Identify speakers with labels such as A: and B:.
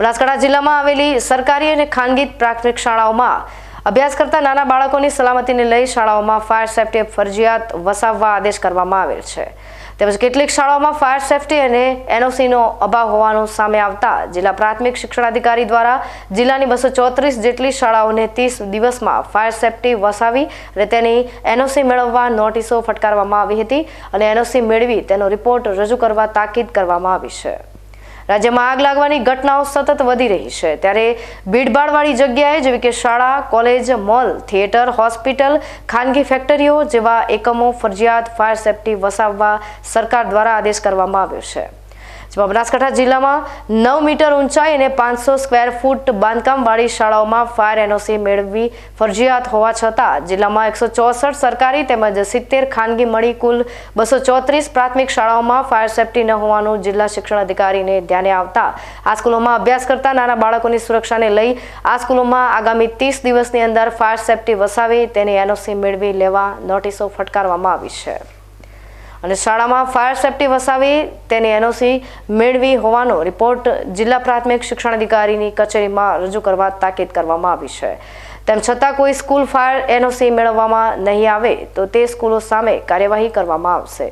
A: બનાસકાંઠા જિલ્લામાં આવેલી સરકારી અને ખાનગી પ્રાથમિક શાળાઓમાં અભ્યાસ કરતા નાના બાળકોની સલામતીને લઈ શાળાઓમાં ફાયર સેફ્ટી ફરજિયાત વસાવવા આદેશ કરવામાં આવેલ છે. તેમજ કેટલીક શાળાઓમાં ફાયર સેફ્ટી અને એનઓસીનો અભાવ હોવાનું સામે આવતા જિલ્લા પ્રાથમિક શિક્ષણાધિકારી દ્વારા જિલ્લાની બસો ચોત્રીસ જેટલી શાળાઓને ત્રીસ દિવસમાં ફાયર સેફ્ટી વસાવી અને તેની એનઓસી મેળવવા નોટિસો ફટકારવામાં આવી હતી અને એનઓસી મેળવી તેનો રિપોર્ટ રજૂ કરવા તાકીદ કરવામાં આવી છે. રાજ્યમાં આગ લાગવાની ઘટનાઓ સતત વધી રહી છે. ત્યારે ભીડભાડવાળી જગ્યાએ, જેવી કે શાળા, કોલેજ, મોલ, થિયેટર, હોસ્પિટલ, ખાનગી ફેક્ટરીઓ જેવા એકમો ફરજિયાત ફાયર સેફ્ટી વસાવવા સરકાર દ્વારા આદેશ કરવામાં આવ્યો છે. બનાસકાંઠા જિલ્લામાં નવ મીટર ઊંચાઈ અને પાંચસો સ્ક્વેર ફૂટ બાંધકામવાળી શાળાઓમાં ફાયર એનઓસી મેળવવી ફરજિયાત હોવા છતાં જિલ્લામાં એકસો ચોસઠ સરકારી તેમજ સિત્તેર ખાનગી મળી કુલ બસો ચોત્રીસ પ્રાથમિક શાળાઓમાં ફાયર સેફ્ટી ન હોવાનું જિલ્લા શિક્ષણ અધિકારીને ધ્યાને આવતા આ સ્કૂલોમાં અભ્યાસ કરતા નાના બાળકોની સુરક્ષાને લઈ આ સ્કૂલોમાં આગામી ત્રીસ દિવસની અંદર ફાયર સેફટી વસાવી તેની એનઓસી મેળવી લેવા નોટિસો ફટકારવામાં આવી છે. અને શાળામાં ફાયર સેફ્ટી વસાવી તેની એનઓસી મેળવી હોવાનો રિપોર્ટ જિલ્લા પ્રાથમિક શિક્ષણ અધિકારીની કચેરીમાં રજૂ કરવા તાકીદ કરવામાં આવી છે. તેમ છતાં કોઈ સ્કૂલ ફાયર એનઓસી મેળવવામાં નહીં આવે તો તે સ્કૂલો સામે કાર્યવાહી કરવામાં આવશે.